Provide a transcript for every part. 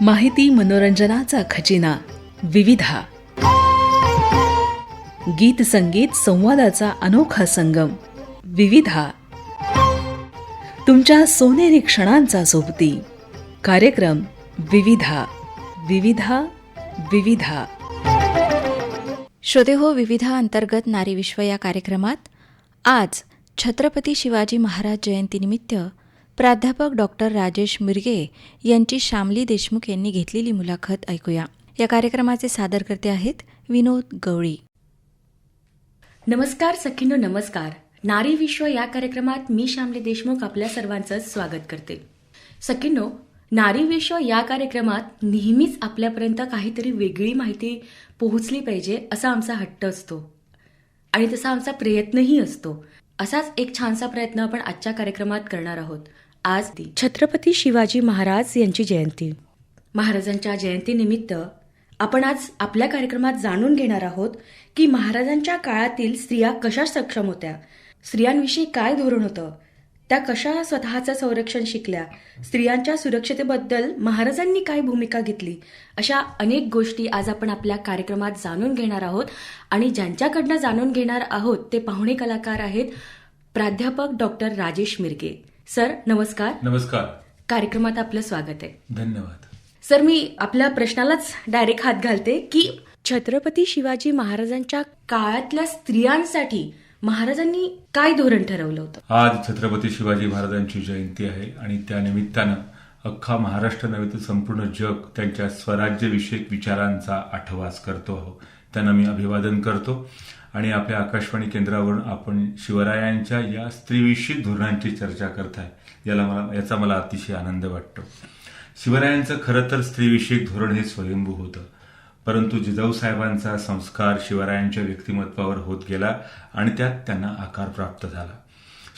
माहिती मनोरंजनाचा खजिना विविधा. गीत संगीत संवादाचा अनोखा संगम विविधा. तुमच्या सोनेरी क्षणांचा सोबती कार्यक्रम विविधा. विविधा विविधा. श्रोते हो विविधा अंतर्गत नारी विश्व या कार्यक्रमात आज छत्रपती शिवाजी महाराज जयंतीनिमित्त प्राध्यापक डॉक्टर राजेश मिरगे यांची श्यामली देशमुख यांनी घेतलेली मुलाखत ऐकूया. या कार्यक्रमाचे सादरकर्ते आहेत विनोद गवळी. नमस्कार सखीनो नमस्कार. नारी विश्व या कार्यक्रमात मी श्यामली देशमुख आपल्या सर्वांचं स्वागत करते. सखीनो नारी विश्व या कार्यक्रमात नेहमीच आपल्यापर्यंत काहीतरी वेगळी माहिती पोहोचली पाहिजे असा आमचा हट्ट असतो. आणि तसा आमचा प्रयत्नही असतो. असाच एक छानसा प्रयत्न आपण आजच्या कार्यक्रमात करणार आहोत. आज ती छत्रपती शिवाजी महाराज यांची जयंती. महाराजांच्या जयंतीनिमित्त आपण आज आपल्या कार्यक्रमात जाणून घेणार आहोत की महाराजांच्या काळातील स्त्रिया कशा सक्षम होत्या? स्त्रियांविषयी काय धोरण होतं? त्या कशा स्वतःचं संरक्षण शिकल्या? स्त्रियांच्या सुरक्षतेबद्दल महाराजांनी काय भूमिका घेतली? अशा अनेक गोष्टी आज आपण आपल्या कार्यक्रमात जाणून घेणार आहोत आणि ज्यांच्याकडनं जाणून घेणार आहोत ते पाहुणे कलाकार आहेत प्राध्यापक डॉक्टर राजेश मिरगे. सर नमस्कार. नमस्कार. कार्यक्रमात आपलं स्वागत आहे. धन्यवाद. सर मी आपल्या प्रश्नालाच डायरेक्ट हात घालते की छत्रपती शिवाजी महाराजांच्या काळातल्या स्त्रियांसाठी महाराजांनी काय धोरण ठरवलं होतं? आज छत्रपती शिवाजी महाराजांची जयंती आहे आणि त्या निमित्तानं अख्खा महाराष्ट्र नव्हे तर संपूर्ण जग त्यांच्या स्वराज्यविषयक विचारांचा आठवास करतो. आहो त्यांना मी अभिवादन करतो. आणि आपल्या आकाशवाणी केंद्रावरून आपण शिवरायांच्या या स्त्रीविषयक धोरणांची चर्चा करताय. याला मला याचा मला अतिशय आनंद वाटतो. शिवरायांचं खरं तर स्त्रीविषयक धोरण हे स्वयंभू होतं. परंतु जिजाऊ साहेबांचा संस्कार शिवरायांच्या व्यक्तिमत्वावर होत गेला आणि त्यात त्यांना आकार प्राप्त झाला.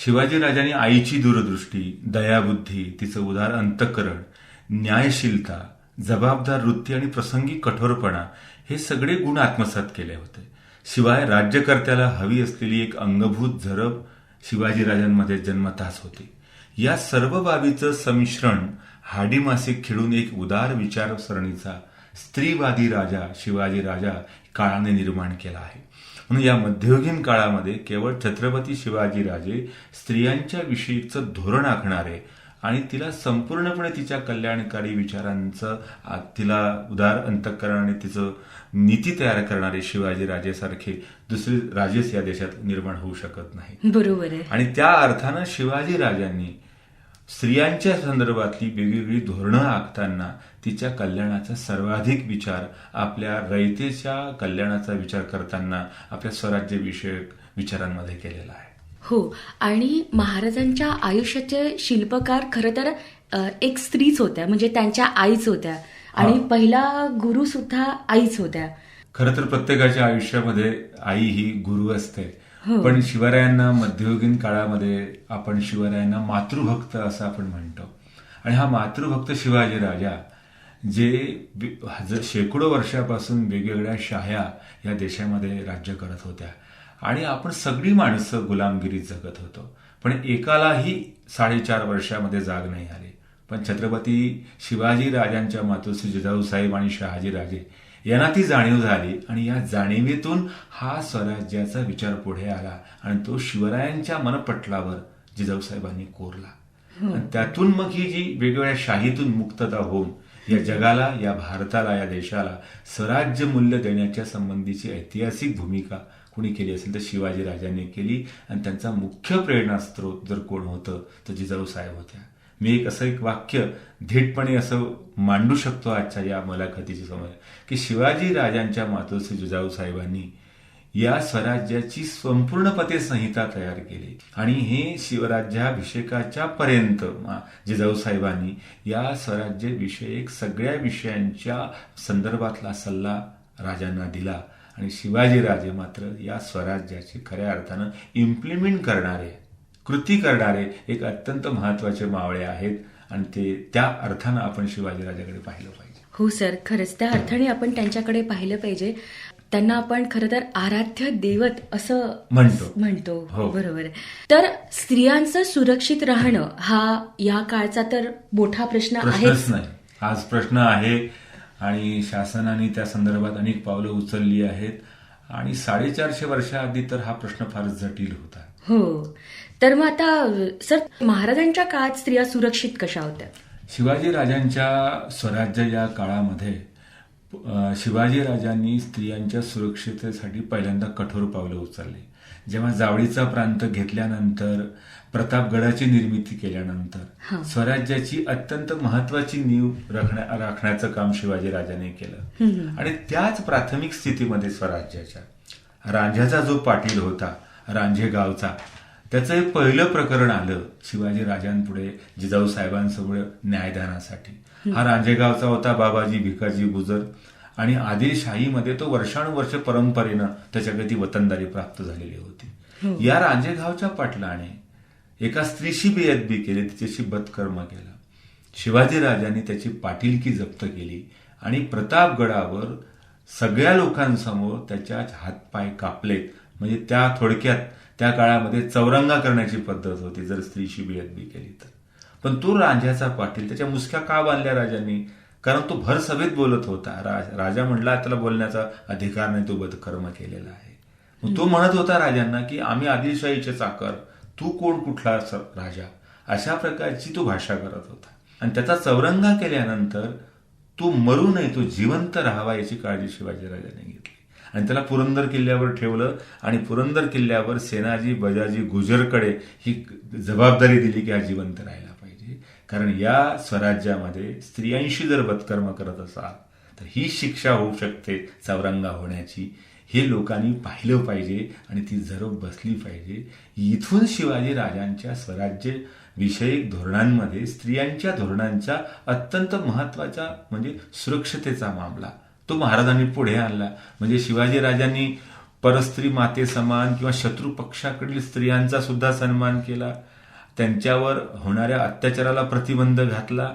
शिवाजीराजांनी आईची दूरदृष्टी दयाबुद्धी तिचं उदार अंतकरण न्यायशीलता जबाबदार वृत्ती आणि प्रसंगी कठोरपणा हे सगळे गुण आत्मसात केले होते. शिवाय राज्यकर्त्याला हवी असलेली एक अंगभूत झरब शिवाजीराजांमध्ये जन्मताच होती. या सर्व बाबीचं संमिश्रण हाडी मासिक खेळून एक उदार विचारसरणीचा स्त्रीवादी राजा शिवाजी राजा काळाने निर्माण केला आहे. म्हणून या मध्ययुगीन काळामध्ये केवळ छत्रपती शिवाजी राजे स्त्रियांच्या विषयीचं धोरण आखणारे आणि तिला संपूर्णपणे तिच्या कल्याणकारी विचारांचं तिला उदार अंतकरण आणि तिचं नीती तयार करणारे शिवाजी राजेसारखे दुसरे राजेच या देशात निर्माण होऊ शकत नाही. बरोबर आहे. आणि त्या अर्थानं शिवाजी राजांनी स्त्रियांच्या संदर्भातली वेगवेगळी धोरणं आखताना तिच्या कल्याणाचा सर्वाधिक विचार आपल्या रयतेच्या कल्याणाचा विचार करताना आपल्या स्वराज्यविषयक विचारांमध्ये केलेला आहे. हो आणि महाराजांच्या आयुष्याचे शिल्पकार खरं तर एक स्त्रीच होत्या म्हणजे त्यांच्या आईच होत्या आणि. पहिला गुरु सुद्धा आईच होत्या खरं तर प्रत्येकाच्या आयुष्यामध्ये आई ही गुरु असते हो. पण शिवरायांना मध्ययुगीन काळामध्ये आपण शिवरायांना मातृभक्त असं आपण म्हणतो आणि हा मातृभक्त शिवाजी राजा जे शेकडो वर्षापासून वेगवेगळ्या शाह्या या देशामध्ये राज्य करत होत्या आणि आपण सगळी माणसं गुलामगिरीत जगत होतो. पण एकालाही साडेचार वर्षामध्ये जाग नाही आली. पण छत्रपती शिवाजी राजांच्या मातोश्री जिजाऊसाहेब आणि शहाजी राजे यांना ती जाणीव झाली आणि या जाणीवेतून हा स्वराज्याचा विचार पुढे आला आणि तो शिवरायांच्या मनपटलावर जिजाऊसाहेबांनी कोरला. त्यातून मग ही जी वेगवेगळ्या शाहीतून मुक्तता होऊन या जगाला या भारताला या देशाला स्वराज्य मूल्य देण्याच्या संबंधीची ऐतिहासिक भूमिका कुणी केली असेल तर शिवाजी राजांनी केली. आणि त्यांचा मुख्य प्रेरणास्त्रोत जर कोण होतं तर जिजाऊ साहेब होत्या. मी एक असं एक वाक्य धीटपणे असं मांडू शकतो आजच्या या मुलाखतीच्या समोर की शिवाजी राजांच्या मातोश्री जिजाऊ साहेबांनी या स्वराज्याची संपूर्णपणे संहिता तयार केली. आणि हे शिवराज्याभिषेकाच्या पर्यंत जिजाऊ साहेबांनी या स्वराज्य विषयक सगळ्या विषयांच्या संदर्भातला सल्ला राजांना दिला. आणि शिवाजी राजे मात्र या स्वराज्याचे खऱ्या अर्थानं इम्प्लिमेंट करणारे कृती करणारे एक अत्यंत महत्त्वाचे मावळे आहेत आणि ते त्या अर्थानं आपण शिवाजी राजाकडे पाहिलं पाहिजे. हो सर खरंच त्या अर्थाने आपण त्यांच्याकडे पाहिलं पाहिजे. त्यांना आपण खरं तर आराध्य दैवत असं म्हणतो. म्हणतो. हो. बरोबर. आहे तर स्त्रियांचं सुरक्षित राहणं हा या काळचा तर मोठा प्रश्न नाही. आज प्रश्न आहे. आणि शासनाने त्या संदर्भात अनेक पावलं उचलली आहेत. आणि साडेचारशे वर्षाआधी तर हा प्रश्न फारच जटिल होता. हो. तर मग आता सर महाराजांच्या काळात स्त्रिया सुरक्षित कशा होत्या? शिवाजी राजांच्या स्वराज्य या काळामध्ये शिवाजी राजांनी स्त्रियांच्या सुरक्षितेसाठी पहिल्यांदा कठोर पावलं उचलली. जेव्हा जावळीचा प्रांत घेतल्यानंतर प्रतापगडाची निर्मिती केल्यानंतर स्वराज्याची अत्यंत महत्वाची नीव राखण्या- राखण्याचं काम शिवाजी राजाने केलं आणि त्याच प्राथमिक स्थितीमध्ये स्वराज्याच्या रांझ्याचा जो पाटील होता रांझे गावचा त्याचं एक पहिलं प्रकरण आलं शिवाजी राजांपुढे जिजाऊ साहेबांसमोर न्यायदानासाठी. हा रांजेगावचा होता बाबाजी भिकाजी गुजर आणि आदिलशाहीमध्ये तो वर्षानुवर्ष परंपरेनं त्याच्याकडे ती वतनदारी प्राप्त झालेली होती. या रांजेगावच्या पाटलाने एका स्त्रीशी बेअदबी केली तिच्याशी बत्कर्म केला. शिवाजी राजांनी त्याची पाटीलकी जप्त केली आणि प्रतापगडावर सगळ्या लोकांसमोर त्याच्या हातपाय कापलेत. म्हणजे त्या थोडक्यात त्या काळामध्ये चौरंगा करण्याची पद्धत होती जर स्त्रीशी बेअदबी केली तर. पण तो राजाचा पाटील त्याच्या मुसक्या का बांधल्या राजांनी? कारण तो भर सभेत बोलत होता. राजा म्हणला त्याला बोलण्याचा अधिकार नाही तो बदकर्म केलेला आहे. मग तो म्हणत होता राजांना की आम्ही आदिलशाहीचे चाकर तू कोण कुठला राजा? अशा प्रकारची तो भाषा करत होता. आणि त्याचा चौरंगा केल्यानंतर तो मरू नये तो जिवंत राहावा याची काळजी शिवाजी राजाने घेतली. आणि त्याला पुरंदर किल्ल्यावर ठेवलं आणि पुरंदर किल्ल्यावर सेनाजी बजाजी गुजरकडे ही जबाबदारी दिली की हा जिवंत राहिला. कारण या स्वराज्यामध्ये स्त्रियांशी जर बत्कर्म करत असाल तर ही शिक्षा होऊ शकते चौरंगा होण्याची. हे लोकांनी पाहिलं पाहिजे आणि ती जरूर बसली पाहिजे. इथून शिवाजी राजांच्या स्वराज्य विषयक धोरणांमध्ये स्त्रियांच्या धोरणांचा अत्यंत महत्त्वाचा म्हणजे सुरक्षतेचा मामला. तो महाराजांनी पुढे आणला. म्हणजे शिवाजी राजांनी परस्त्री माते समान किंवा शत्रू पक्षाकडील स्त्रियांचा सुद्धा सन्मान केला. त्यांच्यावर होणाऱ्या अत्याचाराला प्रतिबंध घातला.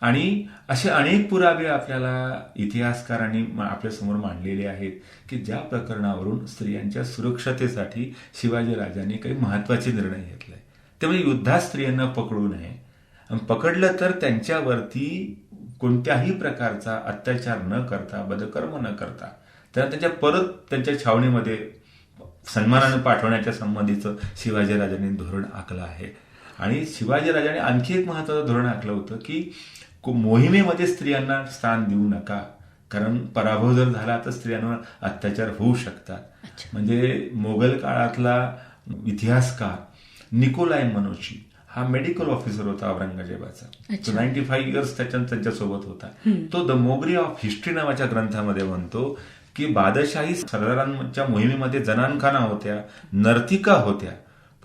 आणि असे अनेक पुरावे आपल्याला इतिहासकारांनी आपल्यासमोर मांडलेले आहेत की ज्या प्रकरणावरून स्त्रियांच्या सुरक्षतेसाठी शिवाजी राजांनी काही महत्त्वाचे निर्णय घेतले. ते म्हणजे युद्धात स्त्रियांना पकडू नये. पकडलं तर त्यांच्यावरती कोणत्याही प्रकारचा अत्याचार न करता बदकर्म न करता त्यांना त्यांच्या परत त्यांच्या छावणीमध्ये सन्मानानं पाठवण्याच्या संबंधीचं शिवाजी राजांनी धोरण आखलं आहे. आणि शिवाजी राजाने आणखी एक महत्वाचं धोरण आखलं होतं की को- मोहिमेमध्ये स्त्रियांना स्थान देऊ नका. कारण पराभव जर झाला तर स्त्रियांवर अत्याचार होऊ शकतात. म्हणजे मोगल काळातला इतिहासकार निकोलाय मनोशी हा मेडिकल ऑफिसर होता औरंगजेबाचा. तो नाईन्टी फाईव्ह इयर्स त्याच्या त्यांच्यासोबत होता. तो द मोगरी ऑफ हिस्ट्री नावाच्या ग्रंथामध्ये म्हणतो की बादशाही सरदारांच्या मोहिमेमध्ये जनानखाना होत्या नर्तिका होत्या.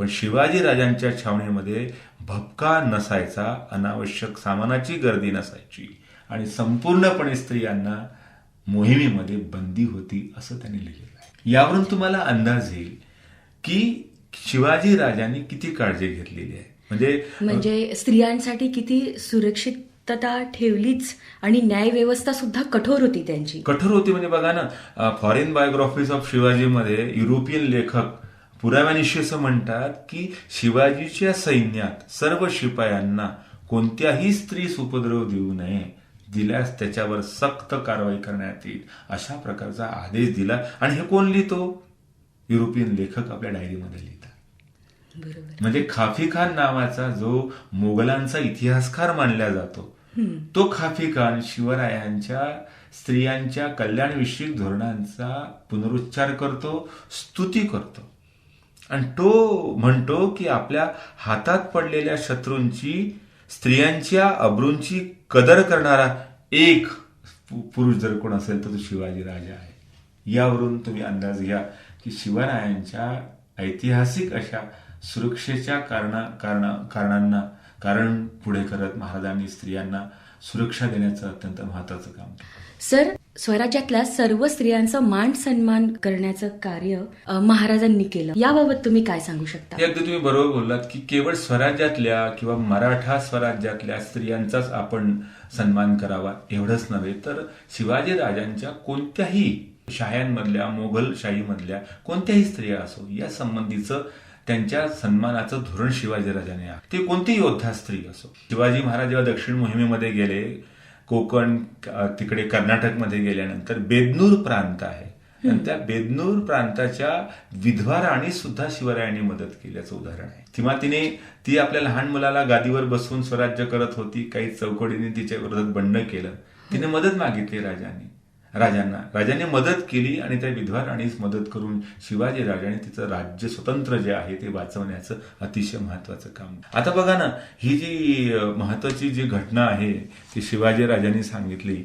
पण शिवाजी राजांच्या छावणीमध्ये भपका नसायचा अनावश्यक सामानाची गर्दी नसायची आणि संपूर्णपणे स्त्रियांना मोहिमेमध्ये बंदी होती असं त्यांनी लिहिलेलं आहे. यावरून तुम्हाला अंदाज येईल की शिवाजी राजांनी किती काळजी घेतलेली आहे. म्हणजे म्हणजे स्त्रियांसाठी किती सुरक्षितता ठेवलीच आणि न्याय व्यवस्था सुद्धा कठोर होती त्यांची. कठोर होती. म्हणजे बघा ना फॉरेन बायोग्राफीज ऑफ शिवाजीमध्ये युरोपियन लेखक पुराव्यानिशी असं म्हणतात की शिवाजीच्या सैन्यात सर्व शिपायांना कोणत्याही स्त्रीस उपद्रव देऊ नये दिल्यास त्याच्यावर सक्त कारवाई करण्यात येईल अशा प्रकारचा आदेश दिला. आणि हे कोण लिहितो? युरोपियन लेखक आपल्या डायरीमध्ये लिहितात. म्हणजे खाफी खान नावाचा जो मोगलांचा इतिहासकार मानला जातो तो खाफी खान शिवरायांच्या स्त्रियांच्या कल्याणविषयक धोरणांचा पुनरुच्चार करतो स्तुती करतो. आणि तो म्हणतो की आपल्या हातात पडलेल्या शत्रूंची स्त्रियांच्या अब्रूंची कदर करणारा एक पुरुष जर कोण असेल तर तो शिवाजी राजा आहे. यावरून तुम्ही अंदाज घ्या की शिवरायांच्या ऐतिहासिक अशा सुरक्षेच्या कारणा कारणा कारणांना कारण पुढे करत महाराजांनी स्त्रियांना सुरक्षा देण्याचं अत्यंत महत्वाचं काम सर स्वराज्यातल्या सर्व स्त्रियांचं मान सन्मान करण्याचं कार्य महाराजांनी केलं. याबाबत तुम्ही काय सांगू शकता? अगदी तुम्ही बरोबर बोललात की केवळ स्वराज्यातल्या किंवा मराठा स्वराज्यातल्या स्त्रियांचाच आपण सन्मान करावा एवढंच नव्हे तर शिवाजी राजांच्या कोणत्याही शाह्यांमधल्या मोगल शाहीमधल्या कोणत्याही स्त्रिया असो या संबंधीचं त्यांच्या सन्मानाचं धोरण शिवाजी राजाने ते कोणती योद्धा स्त्री असो. शिवाजी महाराज जेव्हा दक्षिण मोहिमेमध्ये गेले कोकण तिकडे कर्नाटकमध्ये गेल्यानंतर बेदनूर प्रांत आहे. आणि त्या बेदनूर प्रांताच्या विधवा राणी सुद्धा शिवरायांनी मदत केल्याचं उदाहरण आहे. किंवा तिने ती आपल्या लहान मुलाला गादीवर बसवून स्वराज्य करत होती काही चौकडीने तिच्या विरोधात बंड केलं. तिने मदत मागितली राजांनी. राजांना. राजाने मदत केली आणि त्या विधवा राणीस मदत करून शिवाजी राजाने तिचं राज्य स्वतंत्र जे आहे ते वाचवण्याचं अतिशय महत्वाचं काम. आता बघा ना ही जी महत्वाची जी घटना आहे ती शिवाजी राजांनी सांगितली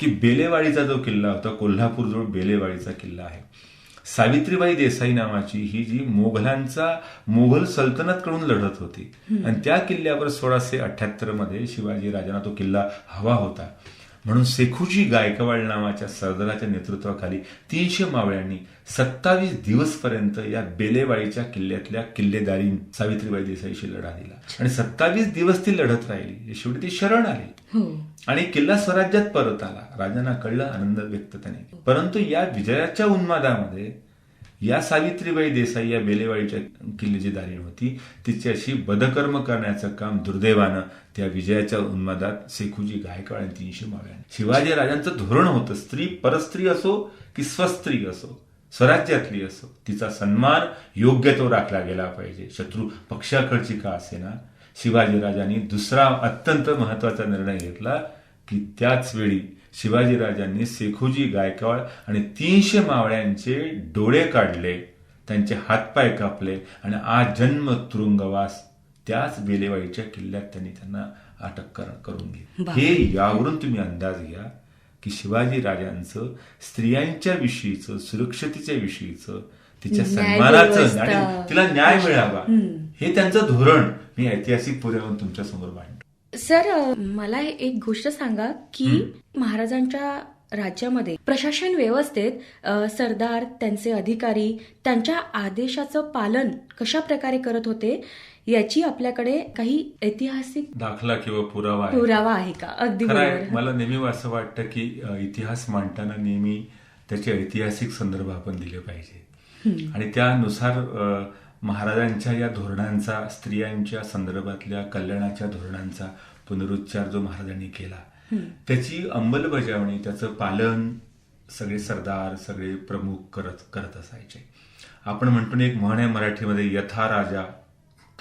की बेलेवाडीचा जो किल्ला होता कोल्हापूर जवळ बेलेवाडीचा किल्ला आहे. सावित्रीबाई देसाई नावाची ही जी मोघलांचा मोघल सल्तनतकडून लढत होती. आणि त्या किल्ल्यावर सोळाशे अठ्याहत्तरमध्ये शिवाजी राजांना तो किल्ला हवा होता. म्हणून सेखुजी गायकवाड नावाच्या सरदाराच्या नेतृत्वाखाली तीनशे मावळ्यांनी सत्तावीस दिवसपर्यंत या बेलेवाडीच्या किल्ल्यातल्या किल्लेदारी सावित्रीबाई देसाईशी लढा दिला. आणि सत्तावीस दिवस ती लढत राहिली. शेवटी ती शरण आली. हो. आणि किल्ला स्वराज्यात परत आला. राजांना कळलं आनंद व्यक्त त्याने. परंतु या विजयाच्या उन्मादामध्ये या सावित्रीबाई देसाई या बेलेवाडीच्या किल्ल्याची दारी होती. तिच्याशी बदकर्म करण्याचं काम दुर्दैवानं त्या विजयाच्या उन्मादात सेखुजी गायकवाड आणि तीनशे माव्या शिवाजी राजांचं धोरण होतं. स्त्री परस्त्री असो की स्वस्त्री असो स्वराज्यातली असो तिचा सन्मान योग्य तो राखला गेला पाहिजे. शत्रू पक्षाकडची का असेना? शिवाजी राजांनी दुसरा अत्यंत महत्त्वाचा निर्णय घेतला की त्याच वेळी शिवाजी राजांनी सेखुजी गायकवाड आणि तीनशे मावळ्यांचे डोळे काढले त्यांचे हातपाय कापले आणि आज जन्म तुरुंगवास त्याच बेलेवाईच्या किल्ल्यात त्यांनी त्यांना अटक कर- करून घेतली. हे यावरून तुम्ही अंदाज घ्या की शिवाजी राजांचं स्त्रियांच्या विषयीचं सुरक्षतेच्या विषयीचं तिच्या सन्मानाचं. आणि तिला न्याय मिळावा. हे त्यांचं धोरण. मी ऐतिहासिक पुरावून तुमच्यासमोर मांडतो. सर मला एक गोष्ट सांगा की महाराजांच्या राज्यामध्ये प्रशासन व्यवस्थेत सरदार त्यांचे अधिकारी त्यांच्या आदेशाचं पालन कशा प्रकारे करत होते याची आपल्याकडे काही ऐतिहासिक दाखला किंवा पुरावा पुरावा आहे का? अगदी मला नेहमी असं वाटतं की इतिहास मांडताना नेहमी त्याचे ऐतिहासिक संदर्भ आपण दिले पाहिजे. आणि त्यानुसार महाराजांच्या या धोरणांचा स्त्रियांच्या संदर्भातल्या कल्याणाच्या धोरणांचा पुनरुच्चार जो महाराजांनी केला त्याची अंमलबजावणी त्याचं पालन सगळे सरदार सगळे प्रमुख करत करत असायचे. आपण म्हणतो एक म्हण आहे मराठीमध्ये यथा राजा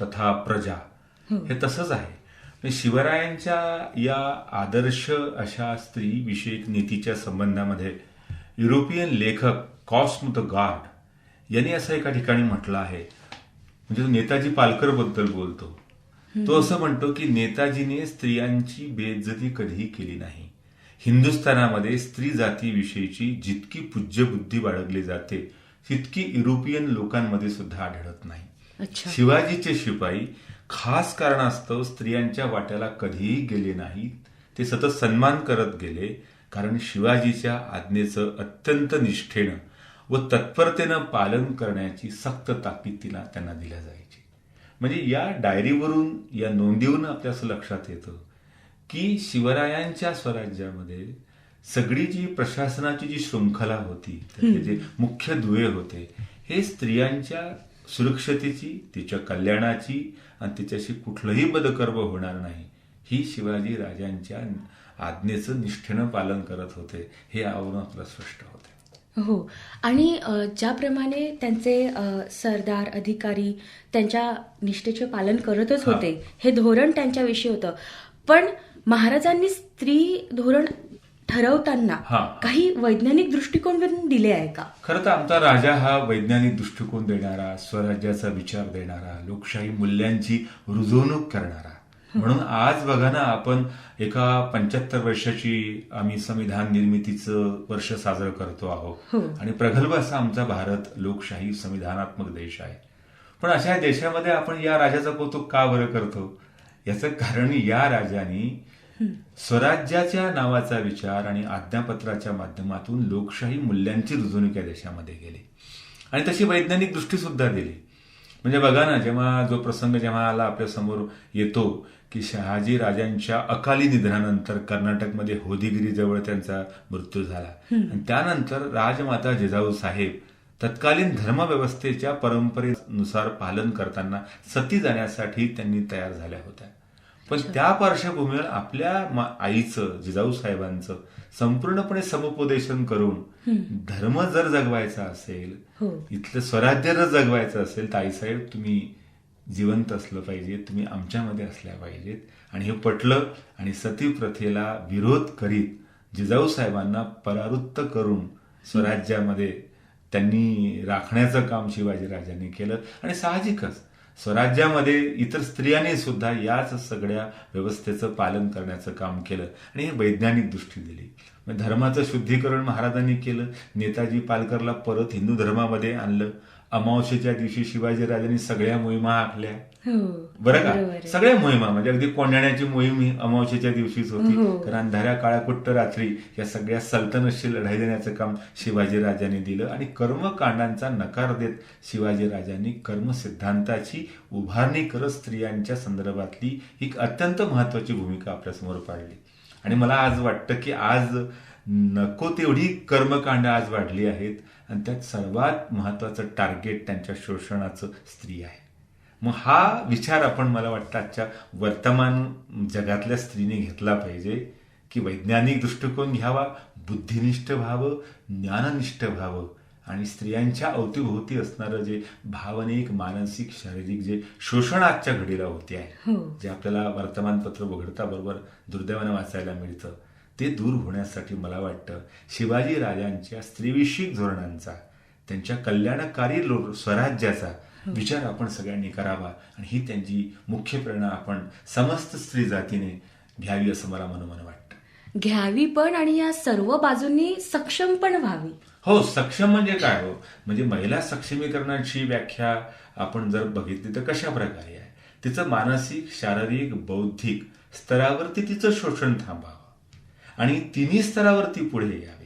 तथा प्रजा. हे तसंच आहे. म्हणजे शिवरायांच्या या आदर्श अशा स्त्री विषयक नीतीच्या संबंधामध्ये युरोपियन लेखक कॉस्म द गार्ड यांनी असं एका ठिकाणी म्हटलं आहे म्हणजे तो नेताजी पालकरबद्दल बोलतो. तो असं म्हणतो की नेताजीने स्त्रियांची बेइज्जती कधीही केली नाही. हिंदुस्थानामध्ये स्त्री जातीविषयीची जितकी पूज्य बुद्धी बाळगली जाते तितकी युरोपियन लोकांमध्ये सुद्धा आढळत नाही. शिवाजीचे शिपाई खास कारणास्तव स्त्रियांच्या वाट्याला कधीही गेले नाहीत. ते सतत सन्मान करत गेले कारण शिवाजीच्या आज्ञेचं अत्यंत निष्ठेनं व तत्परतेनं पालन करण्याची सक्त ताकीद तिला त्यांना दिल्या जायची. म्हणजे या डायरीवरून या नोंदीवरून आपल्या असं लक्षात येतं की शिवरायांच्या स्वराज्यामध्ये सगळी जी प्रशासनाची जी शृंखला होती त्यातले जे मुख्य दुवे होते हे स्त्रियांच्या सुरक्षतेची तिच्या कल्याणाची आणि तिच्याशी कुठलंही बदकर्म होणार नाही ही शिवाजी राजांच्या आज्ञेचं निष्ठेनं पालन करत होते हे यावरून आपलं स्पष्ट होते हो आणि ज्याप्रमाणे त्यांचे सरदार अधिकारी त्यांच्या निष्ठेचे पालन करतच. होते हे धोरण त्यांच्याविषयी होतं पण महाराजांनी स्त्री धोरण ठरवताना. काही वैज्ञानिक दृष्टिकोन दिले आहे का खरं तर आमचा राजा हा वैज्ञानिक दृष्टिकोन देणारा स्वराज्याचा विचार देणारा लोकशाही मूल्यांची रुजवणूक करणारा म्हणून आज बघा ना आपण एका पंच्याहत्तर वर्षाची आम्ही संविधान निर्मितीचं वर्ष साजरं करतो आहोत. आणि प्रगल्भ असा आमचा भारत लोकशाही संविधानात्मक देश आहे. पण अशा देशामध्ये आपण या राजाचं कौतुक का बरं करतो? याचं कारण या राजाने स्वराज्याच्या नावाचा विचार आणि आज्ञापत्राच्या माध्यमातून लोकशाही मूल्यांची रुजवणूक या देशामध्ये केली. आणि तशी वैज्ञानिक दृष्टी सुद्धा दिली. म्हणजे बघा ना जेव्हा जो प्रसंग जेव्हा आला आपल्यासमोर येतो की शहाजी राजांच्या अकाली निधनानंतर कर्नाटकमध्ये होदिगिरी जवळ त्यांचा मृत्यू झाला. आणि त्यानंतर राजमाता जिजाऊ साहेब तत्कालीन धर्मव्यवस्थेच्या परंपरेनुसार पालन करताना सती जाण्यासाठी त्यांनी तयार झाल्या होत्या. पण त्या पार्श्वभूमीवर आपल्या आईचं जिजाऊ साहेबांचं संपूर्णपणे समुपदेशन करून धर्म जर जगवायचा असेल हो. इथलं स्वराज्य जर जगवायचं असेल तर आईसाहेब तुम्ही जिवंत असलं पाहिजे तुम्ही आमच्यामध्ये असल्या पाहिजेत. आणि हे पटलं आणि सती प्रथेला विरोध करीत जिजाऊ साहेबांना परावृत्त करून स्वराज्यामध्ये त्यांनी राखण्याचं काम शिवाजीराजांनी केलं. आणि साहजिकच स्वराज्यामध्ये इतर स्त्रियांनी सुद्धा याच सगळ्या व्यवस्थेचं पालन करण्याचं काम केलं आणि हे वैज्ञानिक दृष्टी दिली. धर्माचं शुद्धीकरण महाराजांनी केलं नेताजी पालकरला परत हिंदू धर्मामध्ये आणलं. अमावस्येच्या दिवशी शिवाजीराजांनी सगळ्या मोहिमा आखल्या हो बरं का. सगळ्या मोहिमा म्हणजे अगदी कोंडाण्याची मोहीम ही अमावस्येच्या दिवशीच होती हो. कारण अंधाऱ्या काळाकुट्ट रात्री या सगळ्या सल्तनतशी लढाई देण्याचं काम शिवाजीराजांनी दिलं आणि कर्मकांडांचा नकार देत शिवाजीराजांनी कर्म सिद्धांताची उभारणी करत स्त्रियांच्या संदर्भातली ही एक अत्यंत महत्वाची भूमिका आपल्यासमोर पाडली आणि मला आज वाटतं की आज नको तेवढी कर्मकांड आज वाढली आहेत. आणि त्यात सर्वात महत्वाचं टार्गेट त्यांच्या शोषणाचं स्त्री आहे. मग हा विचार आपण मला वाटतं आजच्या वर्तमान जगातल्या स्त्रीने घेतला पाहिजे की वैज्ञानिक दृष्टिकोन घ्यावा बुद्धिनिष्ठ व्हावं ज्ञाननिष्ठ व्हावं. आणि स्त्रियांच्या अवतीभोवती असणारं जे भावनिक मानसिक शारीरिक जे शोषण आजच्या घडीला होते आहे हो. जे आपल्याला वर्तमानपत्र उघडता बरोबर दुर्दैवानं वाचायला मिळतं. ते दूर होण्यासाठी मला वाटतं शिवाजी राजांच्या स्त्रीविषयक धोरणांचा त्यांच्या कल्याणकारी लो- स्वराज्याचा विचार आपण सगळ्यांनी करावा आणि ही त्यांची मुख्य प्रेरणा आपण समस्त स्त्री जातीने घ्यावी असं मला मनोमन वाटतं. घ्यावी पण आणि या सर्व बाजूंनी सक्षम पण व्हावी. हो सक्षम म्हणजे काय हो? म्हणजे महिला सक्षमीकरणाची व्याख्या आपण जर बघितली तर कशा प्रकारे आहे? तिचं मानसिक शारीरिक बौद्धिक स्तरावरती तिचं शोषण थांबावं. आणि तिन्ही स्तरावरती पुढे यावे.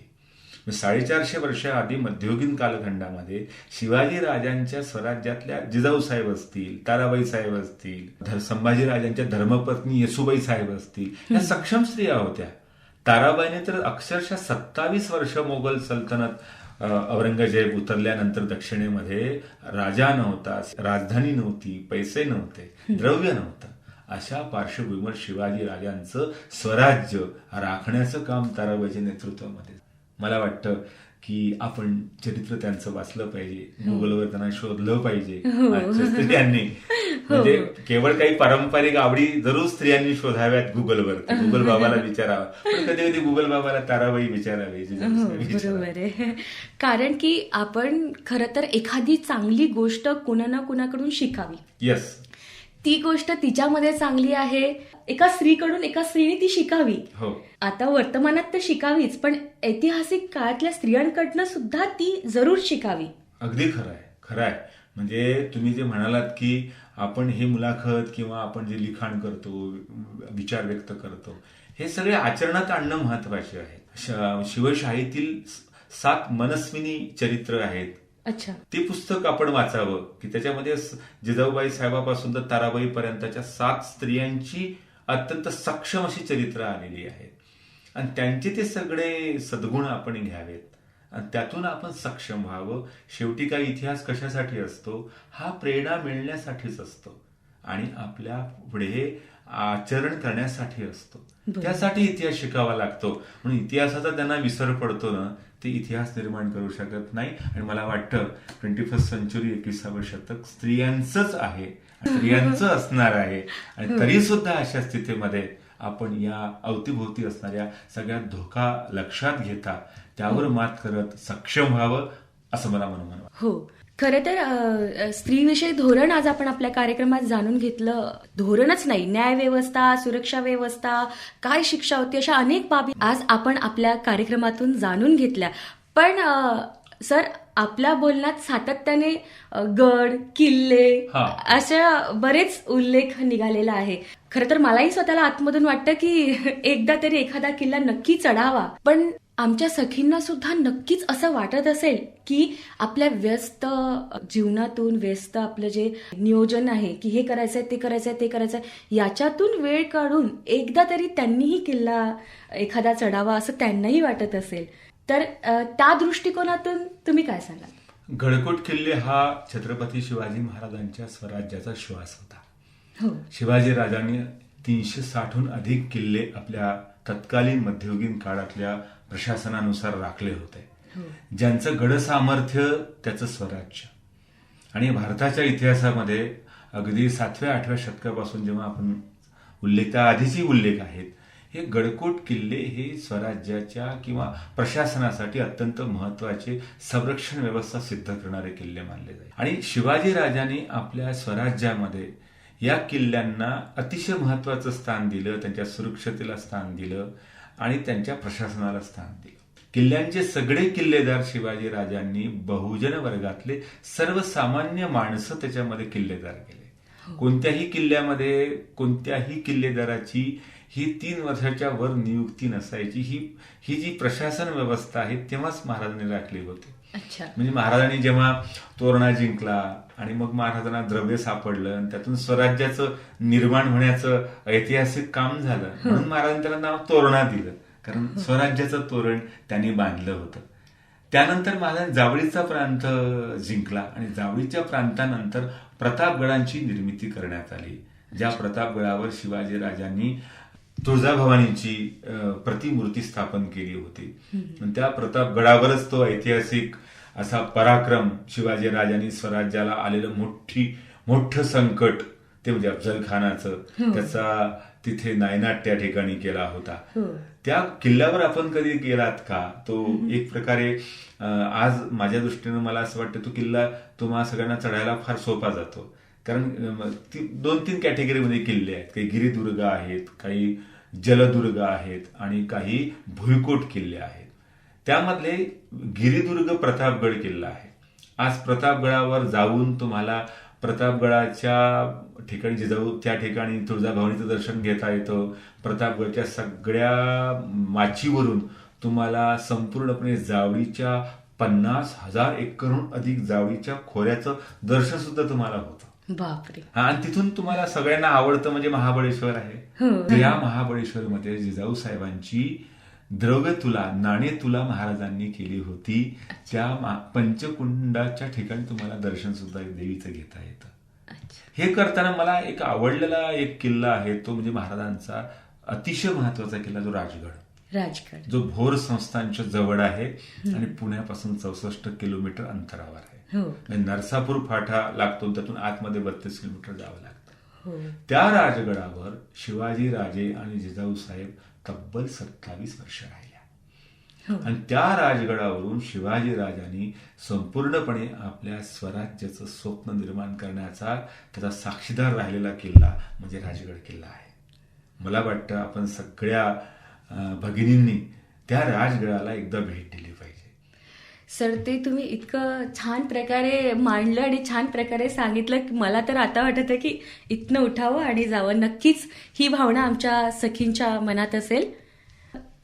साडेचारशे वर्षाआधी मध्ययुगीन कालखंडामध्ये शिवाजी राजांच्या स्वराज्यातल्या जिजाऊ साहेब असतील ताराबाई साहेब असतील धर- संभाजी राजांच्या धर्मपत्नी येसुबाई साहेब असतील या सक्षम स्त्रिया होत्या. ताराबाईने तर अक्षरशः सत्तावीस वर्ष मोगल सल्तनत औरंगजेब उतरल्यानंतर दक्षिणेमध्ये राजा नव्हता राजधानी नव्हती पैसे नव्हते द्रव्य नव्हतं. अशा पार्श्वभूमीवर शिवाजी राजांचं स्वराज्य राखण्याचं काम ताराबाईच्या नेतृत्वामध्ये मला वाटतं की आपण चरित्र त्यांचं वाचलं पाहिजे गुगलवर त्यांना शोधलं पाहिजे. आजच्या स्त्रियांनी. म्हणजे केवळ काही पारंपरिक आवडी जरूर स्त्रियांनी शोधाव्यात गुगलवर गुगल बाबाला विचारावा. पण कधी कधी गुगल बाबाला ताराबाई विचारावी हो कारण की आपण खरं तर एखादी चांगली गोष्ट कुणा ना कुणाकडून शिकावी. येस ती गोष्ट तिच्यामध्ये चांगली आहे. एका स्त्रीकडून एका स्त्रीने ती शिकावी. हो. आता वर्तमानात तर शिकावीच पण ऐतिहासिक काळातल्या स्त्रियांकडनं सुद्धा ती जरूर शिकावी. अगदी खरं आहे खरं आहे म्हणजे तुम्ही जे म्हणालात की आपण हे मुलाखत किंवा आपण जे लिखाण करतो विचार व्यक्त करतो हे सगळे आचरणात आणणं महत्त्वाचे आहे. शिवशाहीतील सात मनस्विनी चरित्र आहेत. अच्छा. ते पुस्तक आपण वाचावं की त्याच्यामध्ये जिजाऊबाई साहेबापासून तर ताराबाई पर्यंतच्या सात स्त्रियांची अत्यंत सक्षम अशी चरित्र आलेली आहेत आणि त्यांचे ते सगळे सद्गुण आपण घ्यावेत. आणि त्यातून आपण सक्षम व्हावं. शेवटी काही इतिहास कशासाठी असतो? हा प्रेरणा मिळण्यासाठीच असतो. आणि आपल्या पुढे आचरण करण्यासाठी असतो. त्यासाठी इतिहास शिकावा लागतो. म्हणून इतिहासाचा त्यांना विसर पडतो ना ते इतिहास निर्माण करू शकत नाही. आणि मला वाटतं ट्वेंटी फर्स्ट सेंचुरी एकविसावं शतक स्त्रियांचंच आहे. स्त्रियांचं असणार आहे. आणि तरी सुद्धा अशा स्थितीमध्ये आपण या अवतीभोवती असणाऱ्या सगळ्या धोका लक्षात घेता त्यावर मात करत सक्षम व्हावं असं मला म्हणून. हो. खरं तर स्त्रीविषयी धोरण आज आपण आपल्या कार्यक्रमात जाणून घेतलं. धोरणच नाही. न्याय व्यवस्था सुरक्षा व्यवस्था काय शिक्षा होती अशा अनेक बाबी आज आपण आपल्या कार्यक्रमातून जाणून घेतल्या. पण सर आपल्या बोलण्यात सातत्याने गड किल्ले. अशा बरेच उल्लेख निघालेला आहे. खरं तर मलाही स्वतःला आतमधून वाटतं की एकदा तरी एखादा किल्ला नक्की चढावा. पण आमच्या सखींना सुद्धा नक्कीच असं वाटत असेल की आपल्या व्यस्त जीवनातून व्यस्त आपलं जे नियोजन आहे की हे करायचंय ते करायचंय ते करायचंय याच्यातून वेळ काढून एकदा तरी त्यांनीही किल्ला एखादा चढावा असं त्यांनाही वाटत असेल. तर त्या दृष्टिकोनातून तुम्ही काय सांगाल? गडकोट किल्ले हा छत्रपती शिवाजी महाराजांच्या स्वराज्याचा श्वास होता. हो. शिवाजी राजांनी तीनशे साठहून अधिक किल्ले आपल्या तत्कालीन मध्ययुगीन काळातल्या प्रशासनानुसार राखले होते. ज्यांचं गड सामर्थ्य त्याचं स्वराज्य. आणि भारताच्या इतिहासामध्ये अगदी सातव्या आठव्या शतकापासून जेव्हा आपण उल्लेख त्या आधीचे उल्लेख आहेत हे गडकोट किल्ले हे स्वराज्याच्या किंवा प्रशासनासाठी अत्यंत महत्त्वाचे संरक्षण व्यवस्था सिद्ध करणारे किल्ले मानले जाईल. आणि शिवाजी राजांनी आपल्या स्वराज्यामध्ये या किल्ल्यांना अतिशय महत्वाचं स्थान दिलं त्यांच्या सुरक्षतेला स्थान दिलं. आणि त्यांच्या प्रशासनाला स्थान दिलं. किल्ल्यांचे सगळे किल्लेदार शिवाजी राजांनी बहुजन वर्गातले सर्वसामान्य माणसं त्याच्यामध्ये किल्लेदार केले. कोणत्याही किल्ल्यामध्ये कोणत्याही किल्लेदाराची ही तीन वर्षाच्या वर नियुक्ती नसायची. ही ही जी प्रशासन व्यवस्था आहे तेव्हाच महाराजांनी राखली होती. म्हणजे महाराजांनी जेव्हा तोरणा जिंकला आणि मग महाराजांना द्रव्य सापडलं आणि त्यातून स्वराज्याचं निर्माण होण्याचं ऐतिहासिक काम झालं म्हणून महाराजांनी त्याला नाव तोरणा दिलं. कारण स्वराज्याचं तोरण त्यांनी बांधलं होतं. त्यानंतर महाराजांनी जावळीचा प्रांत जिंकला आणि जावळीच्या प्रांतानंतर प्रतापगडांची निर्मिती करण्यात आली ज्या प्रतापगडावर शिवाजी राजांनी तुळजाभवानीची प्रतिमूर्ती स्थापन केली होती. आणि त्या प्रतापगडावरच तो ऐतिहासिक असा पराक्रम शिवाजी राजांनी स्वराज्याला आलेलं मोठी मोठं संकट ते म्हणजे अफजल खानाचं त्याचा तिथे नायनाट त्या ठिकाणी केला होता. त्या किल्ल्यावर आपण कधी गेलात का? तो एक प्रकारे आज माझ्या दृष्टीनं मला असं वाटतं तो किल्ला तुम्हा सगळ्यांना चढायला फार सोपा जातो. कारण ती दोन तीन कॅटेगरीमध्ये किल्ले आहेत. काही गिरिदुर्ग आहेत काही जलदुर्ग आहेत आणि काही भुईकोट किल्ले आहेत. त्यामधले गिरिदुर्ग प्रतापगड किल्ला आहे. आज प्रतापगडावर जाऊन तुम्हाला प्रतापगडाच्या ठिकाणी जिजाऊ त्या ठिकाणी तुळजाभवानीचं दर्शन घेता येतं. प्रतापगडच्या सगळ्या माचीवरून तुम्हाला संपूर्णपणे जावळीच्या पन्नास हजार एकरहून अधिक जावळीच्या खोऱ्याचं दर्शन सुद्धा तुम्हाला होतं. बापरे. हा आणि तिथून तुम्हाला सगळ्यांना आवडतं म्हणजे महाबळेश्वर आहे. तर या महाबळेश्वरमध्ये जिजाऊ साहेबांची द्रव्य तुला नाणे तुला महाराजांनी केली होती. त्या पंचकुंडाच्या ठिकाणी तुम्हाला दर्शन सुद्धा देवीचं घेता येतं. हे करताना मला एक आवडलेला एक किल्ला आहे तो म्हणजे महाराजांचा अतिशय महत्त्वाचा किल्ला जो राजगड. राजगड. जो भोर संस्थांच्या जवळ आहे आणि पुण्यापासून चौसष्ट किलोमीटर अंतरावर आहे. हो. नरसापूर फाटा लागतो त्यातून आतमध्ये बत्तीस किलोमीटर जावं लागतं. हो. त्या राजगडावर शिवाजी राजे आणि जिजाऊ साहेब तब्बल सत्तावीस वर्ष राहिल्या. हो. आणि त्या राजगडावरून शिवाजी राजांनी संपूर्णपणे आपल्या स्वराज्याचं स्वप्न निर्माण करण्याचा त्याचा साक्षीदार राहिलेला किल्ला म्हणजे राजगड किल्ला आहे. मला वाटतं आपण सगळ्या भगिनींनी त्या राजगडाला एकदा भेट दिली सर ते तुम्ही इतकं छान प्रकारे मांडलं आणि छान प्रकारे सांगितलं की मला तर आता वाटत की इथनं उठावं आणि जावं. नक्कीच ही भावना आमच्या सखींच्या मनात असेल.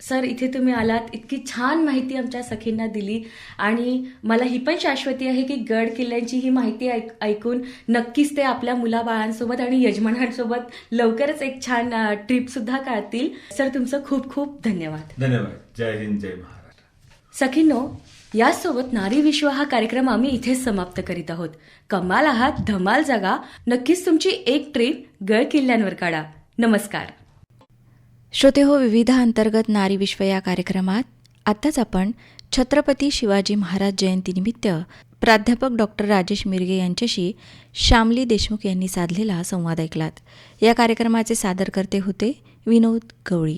सर इथे तुम्ही आलात इतकी छान माहिती आमच्या सखींना दिली आणि मला ही पण शाश्वती आहे की गड किल्ल्यांची ही माहिती ऐक ऐकून नक्कीच ते आपल्या मुलाबाळांसोबत आणि यजमानांसोबत लवकरच एक छान ट्रिप सुद्धा काढतील. सर तुमचं खूप खूप धन्यवाद. धन्यवाद. जय हिंद जय महाराष्ट्र. सखींनो यासोबत नारी विश्व हा कार्यक्रम आम्ही इथेच समाप्त करीत आहोत. कमाल आहात धमाल जागा. नक्कीच तुमची एक ट्रिप गड किल्ल्यांवर काढा. नमस्कार. श्रोते हो विविध अंतर्गत नारी विश्व या कार्यक्रमात आत्ताच आपण छत्रपती शिवाजी महाराज जयंतीनिमित्त प्राध्यापक डॉक्टर राजेश मिरगे यांच्याशी श्यामली देशमुख यांनी साधलेला संवाद ऐकलात. या कार्यक्रमाचे सादरकर्ते होते विनोद गवळी.